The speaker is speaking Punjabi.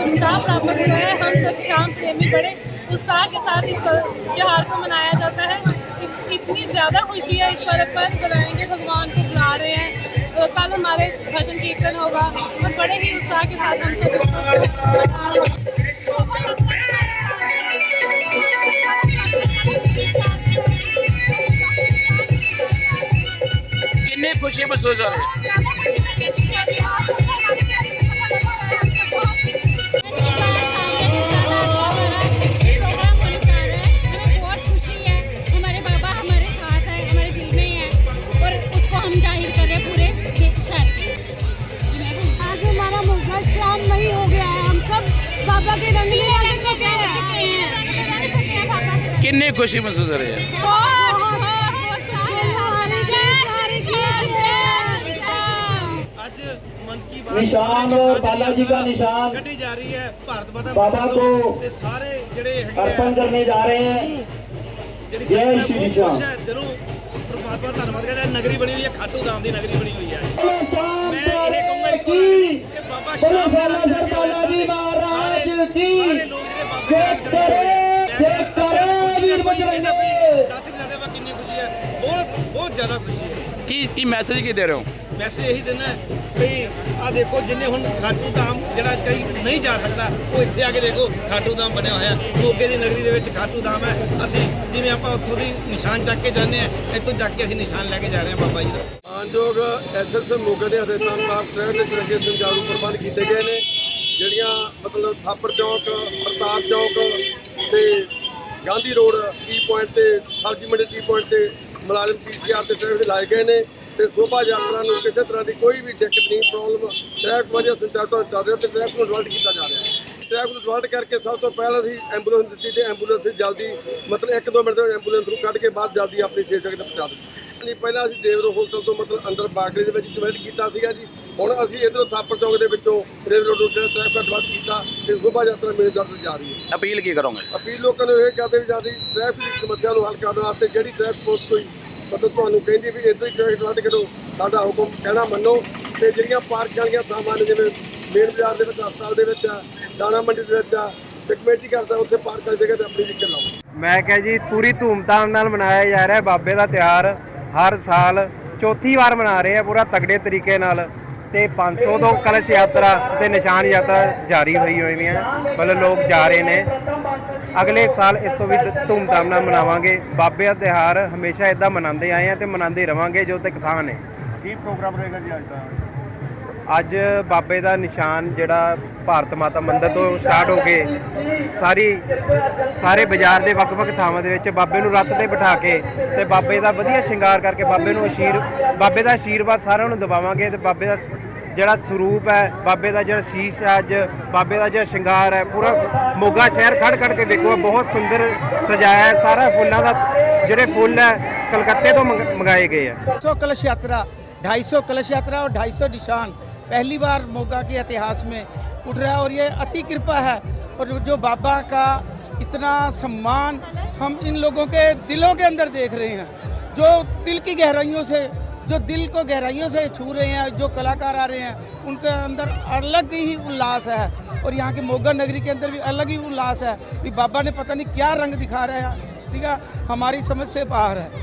उत्साह प्राप्त हुआ है। हम सब श्याम प्रेमी बड़े उत्साह के साथ इस त्यौहार को मनाया जाता है। इतनी ज़्यादा खुशी है इस पर्व पर। भगवान को बुला रहे हैं। तो कल हमारे भजन कीर्तन होगा। और बड़े ही उत्साह के साथ हम सब किन्नी खुशी महसूस हो रही है बाबा के रंग में रंग चुके हैं ਕਿੰਨੀ ਖੁਸ਼ੀ ਮਹਿਸੂਸ ਹੋ ਰਹੀ ਹੈ आज मन की बात निशान सारी बालाजी का जगह निशान ਕੱਢੀ ਜਾ ਰਹੀ ਹੈ ਭਾਰਤ ਮਾਤਾ ਬਾਬਾ ਮੰਦਰ को ਤੇ ਸਾਰੇ ਜਿਹੜੇ ਹੈਗੇ अर्पण करने जा रहे हैं ਜਿਹੜੀ ਜੈ ਸੰਗਤ ਹੈ, ਸ਼੍ਰੀ ਬਹੁਤ ਸ਼ਾਮ। ਖੁਸ਼ ਹੈ ਦਿਲੋਂ ਪਰਮਾਤਮਾ ਦਾ ਧੰਨਵਾਦ ਕਰਦਾ ਨਗਰੀ ਬਣੀ ਹੋਈ ਹੈ ਖਾਟੂ ਧਾਮ ਦੀ ਨਗਰੀ ਬਣੀ ਹੋਈ ਹੈ शाम ਮੈਂ ਇਹ ਕਹੂੰਗਾ ਇੱਕ की ਕਿ ਬਾਬਾ बोलो ਖੁਸ਼ੀ ਹੈ ਬਹੁਤ ਬਹੁਤ ਜ਼ਿਆਦਾ ਖੁਸ਼ੀ ਹੈ। ਕੀ ਕੀ ਮੈਸੇਜ ਕੀ ਦੇ ਰਹੇ ਹੋ? ਮੈਸੇਜ ਇਹੀ ਦੇਣਾ ਹੈ ਵੀ ਆ ਦੇਖੋ ਜਿੰਨੇ ਹੁਣ ਖਾਟੂ ਧਾਮ ਜਿਹੜਾ ਕਈ ਨਹੀਂ ਜਾ ਸਕਦਾ ਉਹ ਇੱਥੇ ਆ ਕੇ ਦੇਖੋ ਖਾਟੂ ਧਾਮ ਬਣਿਆ ਹੋਇਆ ਮੋਗੇ ਦੀ ਨਗਰੀ ਦੇ ਵਿੱਚ ਖਾਟੂ ਧਾਮ ਹੈ। ਅਸੀਂ ਜਿਵੇਂ ਆਪਾਂ ਉੱਥੋਂ ਦੀ ਨਿਸ਼ਾਨ ਚੱਕ ਕੇ ਜਾਂਦੇ ਆ ਇੱਥੋਂ ਚੱਕ ਕੇ ਅਸੀਂ ਨਿਸ਼ਾਨ ਲੈ ਕੇ ਜਾ ਰਹੇ ਹਾਂ ਬਾਬਾ ਜੀ ਦਾ। ਮਾਨਯੋਗ ਐਸਐਸ ਮੋਗੇ ਦੇ ਹਦਾਇਤਾਂ ਅਨੁਸਾਰ ਟ੍ਰੈਫਿਕ ਦੇ ਚੰਗੇ ਸੰਚਾਰੂ ਪ੍ਰਬੰਧ ਕੀਤੇ ਗਏ ਨੇ ਜਿਹੜੀਆਂ ਮਤਲਬ ਥਾਪਰ ਚੌਕ ਪ੍ਰਤਾਪ ਚੌਕ ਤੇ ਗਾਂਧੀ ਰੋਡ ਟੀ ਪੁਆਇੰਟ ਤੇ ਸਬਜ਼ੀ ਮੰਡੀ ਟੀ ਪੁਆਇੰਟ ਤੇ ਮੁਲਾਜ਼ਮ ਪੀਸੀਆਰ ਤੇ ਟ੍ਰੈਫਿਕ ਲਾਏ ਗਏ ਨੇ ਤੇ ਸ਼ੋਭਾ ਯਾਤਰਾ ਨੂੰ ਕਿਸੇ ਤਰ੍ਹਾਂ ਦੀ ਕੋਈ ਵੀ ਦਿੱਕਤ ਨਹੀਂ ਪ੍ਰੋਬਲਮ ਟ੍ਰੈਫਿਕ ਵਜ੍ਹਾ ਸੰਚਾਰ ਤੋਂ ਚੱਲ ਰਿਹਾ ਤੇ ਟ੍ਰੈਫਿਕ ਨੂੰ ਡਿਵਰਟ ਕੀਤਾ ਜਾ ਰਿਹਾ। ਹੈ ਟ੍ਰੈਫਿਕ ਨੂੰ ਡਿਵਰਟ ਕਰਕੇ ਸਭ ਤੋਂ ਪਹਿਲਾਂ ਅਸੀਂ ਐਂਬੂਲੈਂਸ ਦਿੱਤੀ ਤੇ ਐਂਬੂਲੈਂਸ ਜਲਦੀ, ਮਤਲਬ 1-2 ਮਿੰਟ ਦੇ ਐਂਬੂਲੈਂਸ ਨੂੰ ਕੱਢ ਕੇ ਬਾਅਦ ਜਲਦੀ ਆਪਣੀ ਸੇਫ ਜਗ੍ਹਾ ਤੇ ਪਹੁੰਚਾ ਦਿੱਤੀ ਨਹੀਂ ਪਹਿਲਾਂ ਅਸੀਂ ਦੇਵਰੋ ਹੋਟਲ ਤੋਂ ਮਤਲਬ ਅੰਦਰ ਬਾਗਲੇ ਦੇ ਵਿੱਚ ਡਿਵਰਟ ਕੀਤਾ ਸੀਗਾ ਜੀ। ਹੁਣ ਅਸੀਂ ਇਧਰੋਂ ਥਾਪਰ ਚੌਕ ਦੇ ਵਿੱਚੋਂ ਰੇਲ ਰੋਡ ਉੱਤੇ ਟ੍ਰੈਫਿਕ ਡਿਵਰਟ ਕੀਤਾ ਤੇ ਸ਼ੋਭਾ ਯਾਤਰਾ ਮੇਰੇ ਦਰ ਜਾ ਰਹੀ ਹੈ। ਅਪੀਲ ਕੀ ਕਰੋਗੇ? ਅਪੀਲ ਲੋਕਾਂ ਨੂੰ ਇਹ ਕਰਦੇ ਵੀ ਜਾਂਦੀ ਟ੍ਰੈਫਿਕ ਦੀ ਸਮੱਸਿਆ ਨੂੰ ਹੱਲ ਕਰਨ ਵਾਸਤੇ ਜਿਹੜੀ ਟ੍ਰੈਫਿਕ ਪੁਲਿਸ ਕੋਈ ਮਤਲਬ ਤੁਹਾਨੂੰ ਕਹਿੰਦੀ ਵੀ ਇੱਦਾਂ ਹੀ ਟ੍ਰੈਫਿਕ ਡਿਵਰਟ ਕਰੋ ਸਾਡਾ ਹੁਕਮ ਕਹਿਣਾ ਮੰਨੋ। ਤੇ ਜਿਹੜੀਆਂ ਪਾਰਕ ਵਾਲੀਆਂ ਥਾਵਾਂ ਨੇ ਜਿਵੇਂ ਮੇਨ ਬਾਜ਼ਾਰ ਦੇ ਵਿੱਚ ਹਸਪਤਾਲ ਦੇ ਵਿੱਚ ਆ ਦਾਣਾ ਮੰਡੀ ਦੇ ਵਿੱਚ ਆ ਤੇ ਕਮੇਟੀ ਕਰਦਾ ਉੱਥੇ ਪਾਰਕ ਵਾਲੀ ਜਗ੍ਹਾ ਤੇ ਆਪਣੀ ਵਹੀਕਲ ਲਾਓ। ਮੈਂ ਕਿਹਾ ਜੀ ਪੂਰੀ ਧੂਮਧਾਮ ਨਾਲ ਮਨਾਇਆ ਜਾ ਰਿਹਾ ਬਾਬੇ ਦਾ ਤਿਉਹਾਰ। ਹਰ ਸਾਲ ਚੌਥੀ ਵਾਰ ਮਨਾ ਰਹੇ ਆ ਪੂਰਾ ਤਗੜੇ ਤਰੀਕੇ ਨਾਲ ਤੇ 500 ਤੋਂ ਕਲਸ਼ ਯਾਤਰਾ ਤੇ ਨਿਸ਼ਾਨ ਯਾਤਰਾ ਜਾਰੀ ਹੋਈ ਹੋਈ ਹੈ ਮਤਲਬ ਲੋਕ ਜਾ ਰਹੇ ਨੇ। ਅਗਲੇ ਸਾਲ ਇਸ ਤੋਂ ਵੀ ਧ- ਧੂਮਧਾਮ ਨਾਲ ਮਨਾਵਾਂਗੇ। ਬਾਬੇ ਦਾ ਤਿਉਹਾਰ ਹਮੇਸ਼ਾ ਇਦਾਂ ਮਨਾਉਂਦੇ ਆਏ ਆ ਤੇ ਮਨਾਉਂਦੇ ਰਵਾਂਗੇ ਜੋ ਤੇ ਕਿਸਾਨ ਨੇ। ਕੀ ਪ੍ਰੋਗਰਾਮ ਰਹੇਗਾ ਜੀ ਅੱਜ ਦਾ? ਅੱਜ ਬਾਬੇ ਦਾ ਨਿਸ਼ਾਨ ਜਿਹੜਾ ਭਾਰਤ ਮਾਤਾ ਮੰਦਿਰ ਤੋਂ ਸਟਾਰਟ ਹੋ ਕੇ ਸਾਰੀ, ਸਾਰੇ ਬਾਜ਼ਾਰ ਦੇ ਵੱਖ-ਵੱਖ ਥਾਵਾਂ ਦੇ ਵਿੱਚ ਬਾਬੇ ਨੂੰ ਰੱਤ ਤੇ ਬਿਠਾ ਕੇ ਤੇ ਬਾਬੇ ਦਾ ਵਧੀਆ ਸ਼ਿੰਗਾਰ ਕਰਕੇ ਬਾਬੇ ਨੂੰ ਅਸ਼ੀਰ, ਬਾਬੇ ਦਾ ਆਸ਼ੀਰਵਾਦ ਸਾਰਿਆਂ ਨੂੰ ਦਵਾਵਾਂਗੇ ਤੇ ਬਾਬੇ ਦਾ ਜਿਹੜਾ ਸਰੂਪ ਹੈ, ਬਾਬੇ ਦਾ ਜਿਹੜਾ ਸ਼ੀਸ਼ ਹੈ ਅੱਜ, ਬਾਬੇ ਦਾ ਜਿਹੜਾ ਸ਼ਿੰਗਾਰ ਹੈ, ਪੂਰਾ ਮੋਗਾ ਸ਼ਹਿਰ ਖੜ ਖੜ ਕੇ ਵੇਖੋ, ਬਹੁਤ ਸੁੰਦਰ ਸਜਾਇਆ ਹੈ, ਸਾਰਾ ਫੁੱਲਾਂ ਦਾ ਜਿਹੜੇ ਫੁੱਲ ਹੈ, ਕਲਕੱਤੇ ਤੋਂ ਮੰਗਾਏ ਗਏ ਆ। ਸੋ ਕਲਸ਼ ਯਾਤਰਾ 250 कलश यात्रा और 250 निशान। पहली बार मोगा के इतिहास में उठ रहा है और ये अति कृपा है। और जो बाबा का इतना सम्मान हम इन लोगों के दिलों के अंदर देख रहे हैं, जो दिल की गहराइयों से, जो दिल को गहराइयों से छू रहे हैं, जो कलाकार आ रहे हैं, उनके अंदर अलग ही उल्लास है। और यहाँ की मोगा नगरी के अंदर भी अलग ही उल्लास है। कि बाबा ने पता नहीं क्या रंग दिखा रहा है, ठीक है? हमारी समझ से बाहर है।